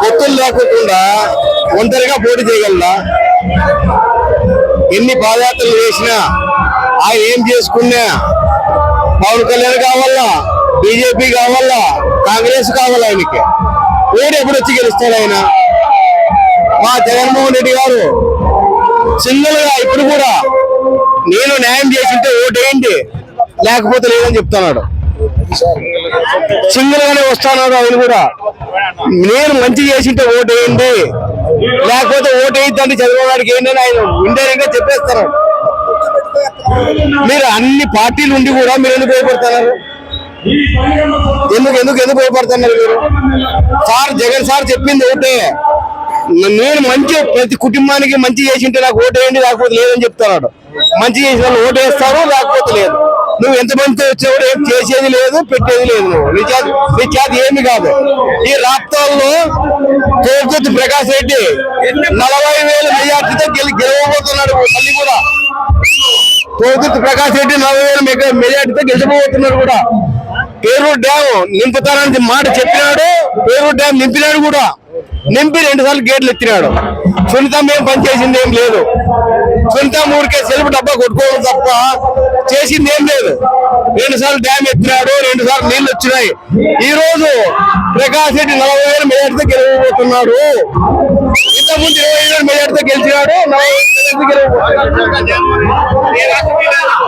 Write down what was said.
పొత్తులు లేకుండా ఒంటరిగా పోటీ చేయగలరా ఎన్ని పాదయాత్రలు చేసినా ఆయన ఏం చేసుకున్నా పవన్ కళ్యాణ్ కావాలా బీజేపీ కావాలా కాంగ్రెస్ కావాలా ఆయనకి? ఓడి ఎప్పుడు వచ్చి గెలుస్తాడు ఆయన? మా జగన్మోహన్ రెడ్డి గారు సింగిల్గా ఇప్పుడు కూడా నేను న్యాయం చేసింటే ఓటేయండి. లేకపోతే లేదని చెప్తున్నాడు. సింగిల్ గానే వస్తున్నాడు ఆయన కూడా. నేను మంచి చేసింటే ఓటు వేయండి. లేకపోతే ఓటు వేయద్దండి చంద్రబాబు నాయుడుకి ఆయన ఇండైరెక్ట్గా చెప్పేస్తారు. మీరు అన్ని పార్టీలు ఉండి కూడా మీరు ఎందుకు భయపడుతున్నారు ఎందుకు ఎందుకు ఎందుకు భయపడుతున్నారు మీరు? సార్ జగన్ సార్ చెప్పింది ఒకటే నేను మంచి ప్రతి కుటుంబానికి మంచి చేసింటే నాకు ఓటు వేయండి లేకపోతే లేదని చెప్తున్నాడు మంచి చేసిన వాళ్ళు ఓటు వేస్తారు లేకపోతే లేదు. నువ్వు ఎంత మంది వచ్చేవాడు ఏం చేసేది లేదు పెట్టేది లేదు. నువ్వు నీ చేత ఏమి కాదు. ఈ రాష్ట్రాల్లో తోర్కొత్తి ప్రకాష్ రెడ్డి నలభై వేల మెజార్టీతో గెలి గెలవబోతున్నాడు మళ్ళీ కూడా. తోర్కొత్తి ప్రకాష్ రెడ్డి నలభై వేల మెజార్టీతో గెలిచిపోతున్నాడు కూడా. పేరూరు డ్యామ్ నింపుతానని మాట చెప్పినాడు పేరూరు డ్యామ్ నింపినాడు కూడా. నింపి రెండు సార్లు గేట్లు ఎత్తినాడు. సునీతం ఏం పనిచేసింది ఏం లేదు. సొంత ఊరికే సెల్ఫ్ డబ్బా కొట్టుకోవడం తప్ప చేసింది ఏం లేదు. రెండు సార్లు డ్యామ్ ఎత్తినాడు రెండు సార్లు నీళ్ళు వచ్చినాయి. ఈ రోజు ప్రకాష్ రెడ్డి నలభై వేల మెజార్టీతో గెలవబోతున్నాడు. ఇంతకుముందు ఇరవై వేల మెజార్టీతో గెలిచినాడు నలభై సబ్స్క్రైబ్ మెజార్టీతో గెలవబోతున్నాడు.